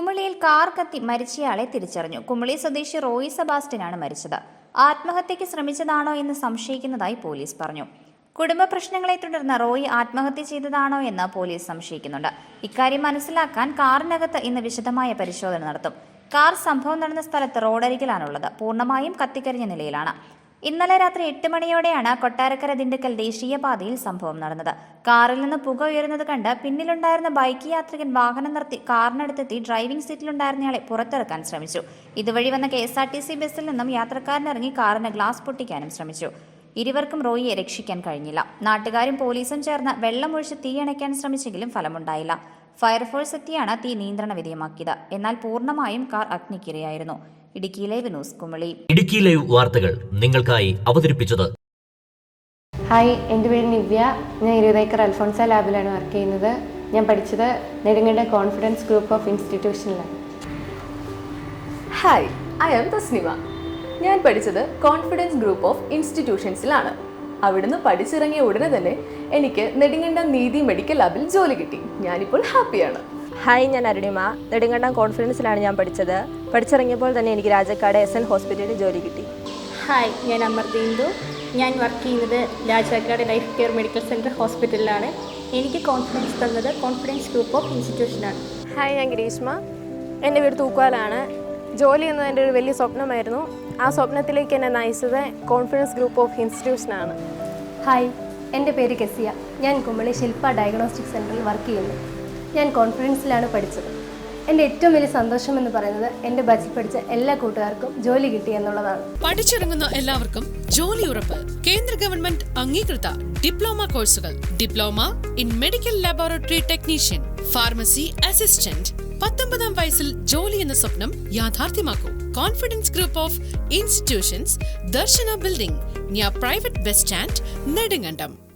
കുമിളിയിൽ car കത്തി മരിച്ചയാളെ തിരിച്ചറിഞ്ഞു. കുമിളി സ്വദേശി റോയി സെബാസ്റ്റ്യനാണ് മരിച്ചത്. ആത്മഹത്യയ്ക്ക് ശ്രമിച്ചതാണോ എന്ന് സംശയിക്കുന്നതായി പോലീസ് പറഞ്ഞു. കുടുംബ പ്രശ്നങ്ങളെ തുടർന്ന് റോയി ആത്മഹത്യ ചെയ്തതാണോ എന്ന് പോലീസ് സംശയിക്കുന്നുണ്ട്. ഇക്കാര്യം മനസ്സിലാക്കാൻ കാറിനകത്ത് ഇന്ന് വിശദമായ പരിശോധന നടത്തും. കാർ സംഭവം നടന്ന സ്ഥലത്ത് റോഡരികിലാണുള്ളത്. പൂർണമായും കത്തിക്കരിഞ്ഞ നിലയിലാണ്. ഇന്നലെ രാത്രി എട്ട് മണിയോടെയാണ് കൊട്ടാരക്കര ദിണ്ടുക്കൽ ദേശീയപാതയിൽ സംഭവം നടന്നത്. കാറിൽ നിന്ന് പുക ഉയരുന്നത് കണ്ട് പിന്നിലുണ്ടായിരുന്ന ബൈക്ക് യാത്രികൻ വാഹനം നിർത്തി കാറിനടുത്തെത്തി ഡ്രൈവിംഗ് സീറ്റിലുണ്ടായിരുന്നയാളെ പുറത്തിറക്കാൻ ശ്രമിച്ചു. ഇതുവഴി വന്ന കെ ബസ്സിൽ നിന്നും യാത്രക്കാരനിറങ്ങി കാറിന് ഗ്ലാസ് പൊട്ടിക്കാനും ശ്രമിച്ചു. ഇരുവർക്കും റോയിയെ രക്ഷിക്കാൻ കഴിഞ്ഞില്ല. നാട്ടുകാരും പോലീസും ചേർന്ന് വെള്ളമൊഴിച്ച് തീയണയ്ക്കാൻ ശ്രമിച്ചെങ്കിലും ഫലമുണ്ടായില്ല. ഫയർഫോഴ്സ് എത്തിയാണ് തീ നിയന്ത്രണ വിധേയമാക്കിയത്. എന്നാൽ പൂർണമായും car അഗ്നിക്കിരയായിരുന്നു. Idukki live news Kumily. Idukki live വാർത്തകൾ നിങ്ങൾക്കായി അവതരിപ്പിച്ചത് ഹായ് എന്റെ പേര് നിവ്യ. ഞാൻ ഇരുപതേക്കർ അൽഫോൺസ ലാബിലാണ് വർക്ക് ചെയ്യുന്നത്. ഞാൻ പഠിച്ചത് Nedumkandam confidence group of ഇൻസ്റ്റിറ്റ്യൂഷനിലാണ്. Hi I am Tasnima. ഞാൻ പഠിച്ചത് കോൺഫിഡൻസ് ഗ്രൂപ്പ് ഓഫ് ഇൻസ്റ്റിറ്റ്യൂഷൻസിലാണ് അവിടുന്ന് പഠിച്ചിറങ്ങിയ ഉടനെ തന്നെ എനിക്ക് നെടുങ്കണ്ടം നീതി മെഡിക്കൽ ലാബിൽ ജോലി കിട്ടി. ഞാനിപ്പോൾ ഹാപ്പിയാണ്. ഹായ് ഞാൻ അരുണിമ. നെടുങ്കണ്ടം കോൺഫിഡൻസിലാണ് ഞാൻ പഠിച്ചത്. പഠിച്ചിറങ്ങിയപ്പോൾ തന്നെ എനിക്ക് രാജക്കാട് എസ് എൻ ഹോസ്പിറ്റലിൽ ജോലി കിട്ടി. ഹായ് ഞാൻ അമർദീന്ദു ഞാൻ വർക്ക് ചെയ്യുന്നത് Rajakkad life care medical centre ഹോസ്പിറ്റലിലാണ് എനിക്ക് കോൺഫിഡൻസ് തന്നത് കോൺഫിഡൻസ് ഗ്രൂപ്പ് ഓഫ് ഇൻസ്റ്റിറ്റ്യൂഷനാണ് ഹായ് ഞാൻ ഗ്രീഷ്മ. എന്റെ വീട് തൂക്കുവാലാണ്. ജോലി എന്നത് എന്റെ ഒരു വലിയ സ്വപ്നമായിരുന്നു. ആ സ്വപ്നത്തിലേക്ക് എന്നെ നയിച്ചത് കോൺഫിഡൻസ് ഗ്രൂപ്പ് ഓഫ് ഇൻസ്റ്റിറ്റ്യൂഷനാണ് ഹായ് എന്റെ പേര് കെസിയ. ഞാൻ കുമളി ശില്പ ഡയഗ്നോസ്റ്റിക് സെന്ററിൽ വർക്ക് ചെയ്യുന്നു. ഞാൻ കോൺഫിഡൻസിലാണ് പഠിച്ചത്. എന്റെ ഏറ്റവും വലിയ സന്തോഷം എന്ന് പറയുന്നത് എന്റെ ബജി പഠിച്ച എല്ലാ കൂട്ടുകാർക്കും ജോലി കിട്ടി എന്നുള്ളതാണ്. പഠിച്ചിറങ്ങുന്ന എല്ലാവർക്കും ജോലി ഉറപ്പ്. കേന്ദ്ര ഗവൺമെന്റ് അംഗീകൃത ഡിപ്ലോമ കോഴ്സുകൾ. Diploma in medical laboratory technician pharmacy assistant പത്തൊമ്പതാം വയസ്സിൽ ജോലി എന്ന സ്വപ്നം യാഥാർത്ഥ്യമാക്കൂ. Confidence group of institutions Darshana building private bus stand Nedumkandam